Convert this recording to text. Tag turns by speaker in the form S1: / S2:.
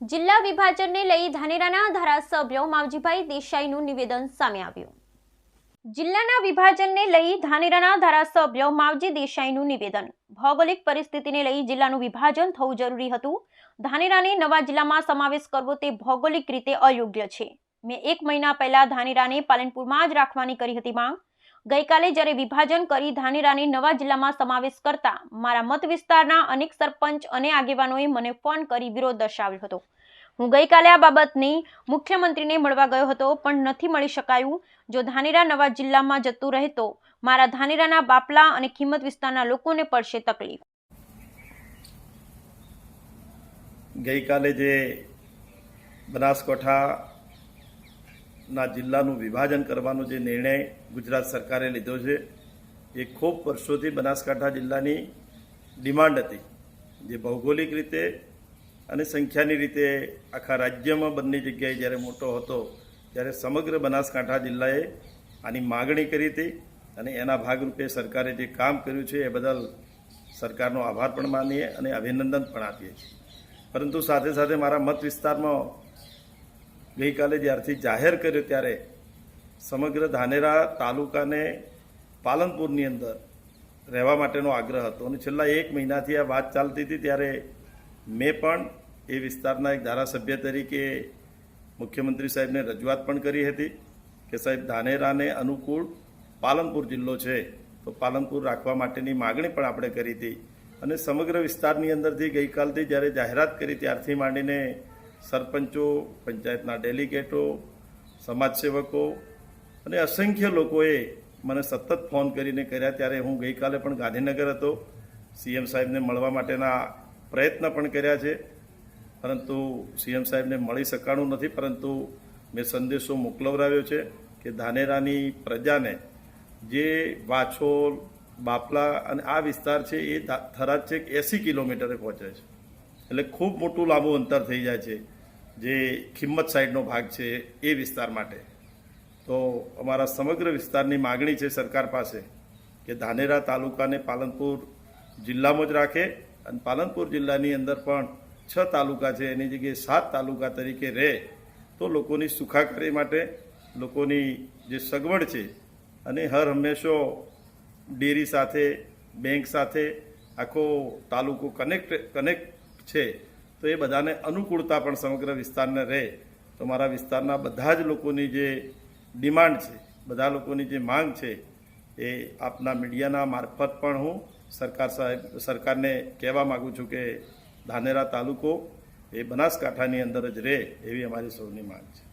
S1: જિલ્લા વિભાજનને લઈ ધાનેરાના ધારાસભ્ય માવજીભાઈ દેસાઈનું નિવેદન સામે આવ્યું. જિલ્લાના વિભાજનને લઈ ધાનેરાના ધારાસભ્ય માવજી દેસાઈનું નિવેદન. ભૌગોલિક પરિસ્થિતિને લઈ જિલ્લાનું વિભાજન થવું જરૂરી હતું. ધાનેરાને નવા જિલ્લામાં સમાવેશ કરવો તે ભૌગોલિક રીતે અયોગ્ય છે. મેં એક મહિના પહેલા ધાનેરાને પાલનપુરમાં જ રાખવાની કરી હતી માંગ. ગઈકાલે જ્યારે વિભાજન કરી ધાનેરાને નવા જિલ્લામાં સમાવેશ કરતા મારા મત વિસ્તારના અનેક સરપંચ અને આગેવાનોએ મને ફોન કરી વિરોધ દર્શાવ્યો હતો. હું ગઈકાલે આ બાબતની મુખ્યમંત્રીને મળવા ગયો હતો, પણ નથી મળી શકાયું. જો ધાનેરા નવા જિલ્લામાં જતું રહે તો મારા ધાનેરાના બાપલા અને કિંમત વિસ્તારના લોકોને પડશે તકલીફ.
S2: ગઈકાલે જે બનાસકાંઠાના જિલ્લાનું વિભાજન કરવાનો જે નિર્ણય ગુજરાત સરકારે લીધો છે, એ ખૂબ વર્ષોથી બનાસકાંઠા જિલ્લાની ડિમાન્ડ હતી. જે ભૌગોલિક રીતે અને સંખ્યાની રીતે આખા રાજ્યમાં બંને જગ્યાએ જ્યારે મોટો હતો, ત્યારે સમગ્ર બનાસકાંઠા જિલ્લાએ આની માગણી કરી હતી અને એના ભાગરૂપે સરકારે જે કામ કર્યું છે, એ બદલ સરકારનો આભાર પણ માનીએ અને અભિનંદન પણ આપીએ છીએ. પરંતુ સાથે સાથે મારા મત વિસ્તારમાં ગઈકાલે જ્યારથી જાહેર કર્યો ત્યારે સમગ્ર ધાનેરા તાલુકાને પાલનપુરની અંદર રહેવા માટેનો આગ્રહ હતો. અને છેલ્લા એક મહિનાથી આ વાત ચાલતી હતી ત્યારે મેં પણ એ વિસ્તારના એક ધારાસભ્ય તરીકે મુખ્યમંત્રી સાહેબને રજૂઆત પણ કરી હતી કે સાહેબ, ધાનેરાને અનુકૂળ પાલનપુર જિલ્લો છે, તો પાલનપુર રાખવા માટેની માગણી પણ આપણે કરી હતી. અને સમગ્ર વિસ્તારની અંદરથી ગઈકાલથી જ્યારે જાહેરાત કરી ત્યારથી માંડીને સરપંચો, પંચાયતના ડેલિગેટો, સમાજસેવકો અને અસંખ્ય લોકોએ મને સતત ફોન કરીને કર્યા. ત્યારે હું ગઈકાલે પણ ગાંધીનગર હતો. સીએમ સાહેબને મળવા માટેના પ્રયત્ન પણ કર્યા છે. પરંતુ સીએમ સાહેબને મળી શકાણું નથી. પરંતુ મેં સંદેશો મોકલવરાવ્યો છે કે ધાનેરાની પ્રજાને જે વાછોલ, બાપલા અને આ વિસ્તાર છે એ થરાદ છેક એંસી કિલોમીટરે પહોંચે છે. એટલે ખૂબ મોટું લાંબુ અંતર થઈ જાય છે, જે ખિંમત સાઈડનો ભાગ છે એ વિસ્તાર માટે. તો અમારા સમગ્ર વિસ્તારની માગણી છે સરકાર પાસે કે ધાનેરા તાલુકાને પાલનપુર જિલ્લામાં જ રાખે અને પાલનપુર જિલ્લાની અંદર પણ છ તાલુકા છે, એની જગ્યાએ સાત તાલુકા તરીકે રહે, તો લોકોની સુખાકારી માટે લોકોની જે સગવડ છે અને હર હંમેશો ડેરી સાથે, બેંક સાથે આખો તાલુકો કનેક્ટ કનેક્ટ છે, તો એ બધાને અનુકૂળતા પણ સમગ્ર વિસ્તારને રહે. તો મારા વિસ્તારના બધા જ લોકોની જે ડિમાન્ડ છે, બધા લોકોની જે માંગ છે, એ આપના મીડિયાના મારફત પણ હું સરકાર સાહેબ, સરકારને કહેવા માગું છું કે ધાનેરા તાલુકો એ બનાસકાંઠાની અંદર જ રહે એવી અમારી સૌની માંગ છે.